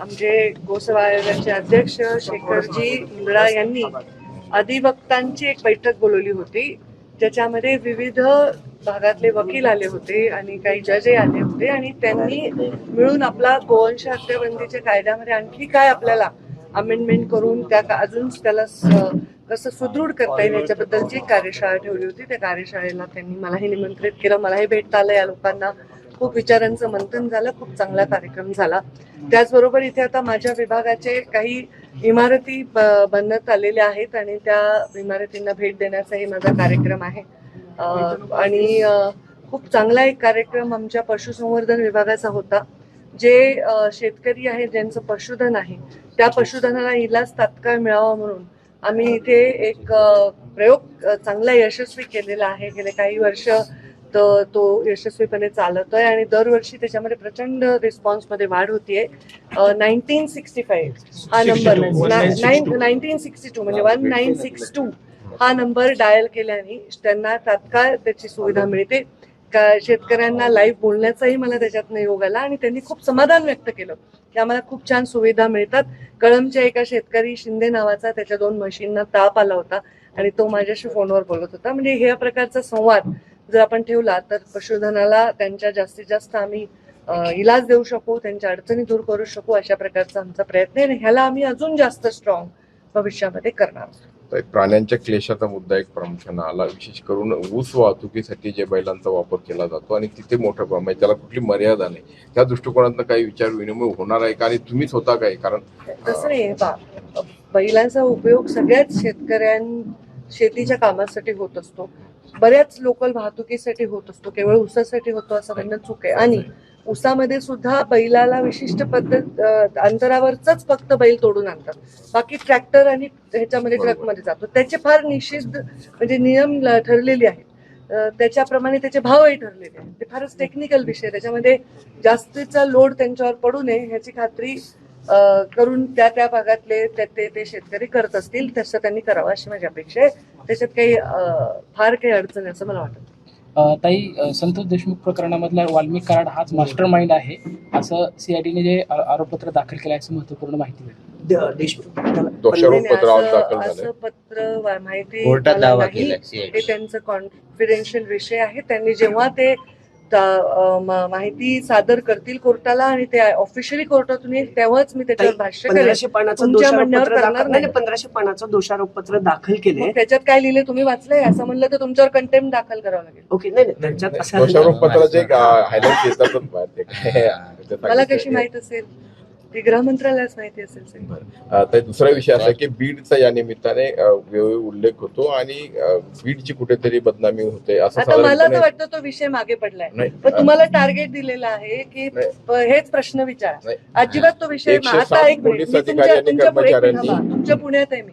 आमचे गोसवा आयोगाचे अध्यक्ष शेखरजी इंद्रा यांनी अधिवक्तांची एक बैठक बोलवली होती. ज्याच्यामध्ये विविध भागातले वकील आले होते आणि काही जजही आले होते आणि त्यांनी मिळून आपला गोवंश हत्याबंदीच्या कायद्यामध्ये आणखी काय आपल्याला अमेंडमेंट करून त्या अजून त्याला कसं सुदृढ करता येईल याच्याबद्दलची कार्यशाळा ठेवली होती. त्या कार्यशाळेला त्यांनी मलाही निमंत्रित केलं मलाही भेटता आलं या लोकांना. खूप विचारांचं मंथन झालं खूप चांगला कार्यक्रम झाला. त्याचबरोबर इथे आता माझ्या विभागाचे काही इमारती ब- आलेल्या आहेत आणि त्या इमारतींना भेट देण्याचाही माझा कार्यक्रम आहे. आणि खूप चांगला एक कार्यक्रम आमच्या पशुसंवर्धन विभागाचा होता. जे शेतकरी आहेत ज्यांचं पशुधन आहे त्या पशुधनाला इलाज तात्काळ मिळावा म्हणून आम्ही इथे एक प्रयोग चांगला यशस्वी केलेला आहे. गेले काही वर्ष तर तो यशस्वीपणे चालतोय आणि दरवर्षी त्याच्यामध्ये प्रचंड रिस्पॉन्समध्ये वाढ होतीये. नाईन्टीन सिक्स्टी फाईव्ह हा नंबर नाईन्टीन सिक्स्टी टू म्हणजे वन नाईन सिक्स टू हा नंबर डायल केल्याने त्यांना तात्काळ त्याची सुविधा मिळते. का शेतकऱ्यांना लाईव्ह बोलण्याचाही मला त्याच्यातनं योग आला आणि त्यांनी खूप समाधान व्यक्त केलं की आम्हाला खूप छान सुविधा मिळतात. कळमच्या एका शेतकरी शिंदे नावाचा त्याच्या दोन म्हशींना ताप आला होता आणि तो माझ्याशी फोनवर बोलत होता. म्हणजे ह्या प्रकारचा संवाद जर आपण ठेवला तर पशुधनाला त्यांच्या जास्तीत जास्त आम्ही इलाज देऊ शकू त्यांच्या अडचणी दूर करू शकू अशा प्रकारचा आमचा प्रयत्न आहे आणि ह्याला आम्ही अजून जास्त स्ट्रॉंग भविष्यामध्ये करणार प्राण्यांच्या क्लेशाचा मुद्दा एक प्रामुख्यानं आला विशेष करून ऊस वाहतुकीसाठी जे बैलांचा वापर केला जातो आणि तिथे मोठं प्रमाण म्हणजे त्याला कुठली मर्यादा नाही. त्या दृष्टिकोनातनं काही विचार विनिमय होणार आहे का आणि तुम्हीच होता काय? कारण तसं नाही बा बैलांचा उपयोग सगळ्याच शेतकऱ्यां शेतीच्या कामासाठी होत असतो. बऱ्याच लोकल वाहतुकीसाठी होत असतो केवळ ऊसासाठी होतो असं म्हणणं चूक आहे. आणि ऊसामध्ये सुद्धा बैलाला विशिष्ट पद्धत अंतरावरच फक्त बैल तोडून आणतात. बाकी ट्रॅक्टर आणि ह्याच्यामध्ये. ट्रकमध्ये जातो. त्याचे फार निषिद्ध म्हणजे नियम ठरलेले आहेत. त्याच्याप्रमाणे त्याचे भावही ठरलेले आहेत. ते फारच टेक्निकल विषय आहे. त्याच्यामध्ये जास्तीचा लोड त्यांच्यावर पडू नये ह्याची खात्री करून त्या त्या भागातले ते ते शेतकरी करत असतील तसं त्यांनी करावं अशी माझी अपेक्षा आहे. त्याच्यात काही फार काही अडचण आहे असं मला वाटत. ताई संतोष देशमुख प्रकरणामधला वाल्मिक कराड हाच मास्टर माइंड आहे. असं सीआयडीने जे आरोपपत्र दाखल केलं आहे असं महत्त्वपूर्ण माहिती नाही, पत्र असं- माहिती कोर्टात मला दावा नाही. केलाय हे CID. त्यांचं कॉन्फिडेन्शियल विषय आहे. त्यांनी जेव्हा ते माहिती सादर करतील कोर्टाला आणि ते ऑफिशियली कोर्टातून येईल तेव्हाच मी त्याच्यावर भाष्य पंधराशे पानाचं दोषारोप म्हणण्यावर पत्र करणार दाखल नाही. नाही. पंधराशे पानाचं दोषारोप पत्र दाखल केले. त्याच्यात काय लिहिले तुम्ही वाचलंय? असं म्हणलं तर तुमच्यावर कंटेम्प दाखल करावं लागेल. ओके नाही नाही त्यांच्यात असं दोषारोप पत्राचे मला काही- कशी माहीत असेल? ती गृहमंत्रालयाच माहिती असेल तर दुसरा विषय असा की बीडचा या निमित्ताने वेळोवेळी उल्लेख होतो आणि बीडची कुठेतरी बदनामी होते असं आता मला तर वाटतं तो विषय मागे पडलाय. पण तुम्हाला टार्गेट दिलेलं आहे की हेच प्रश्न विचारा. अजिबात तो विषय आता एक तुमच्या पुण्यात आहे मी.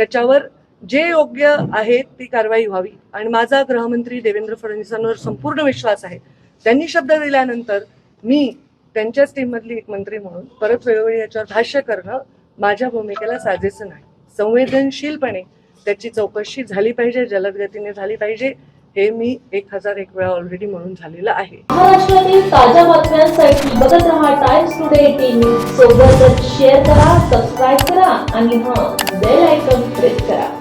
त्याच्यावर जे योग्य आहे ती कारवाई व्हावी. आणि माझा गृहमंत्री देवेंद्र फडणवीसांवर संपूर्ण विश्वास आहे. त्यांनी शब्द दिल्यानंतर मी त्यांच्याच टीममधली एक मंत्री म्हणून परत वेळोवेळी याच्यावर भाष्य करणं माझ्या भूमिकेला साजेसं नाही. संवेदनशीलपणे त्याची चौकशी झाली पाहिजे जलद गतीने झाली पाहिजे हे मी एक हजार एक वेळा ऑलरेडी म्हणून झालेलं आहे. महाराष्ट्रातील ताज्या साठी बघत रहा टाइम्स टुडे टीव्ही सोबतच शेअर करा सबस्क्राईब करा आणि हां बेल आयकॉन प्रेस करा.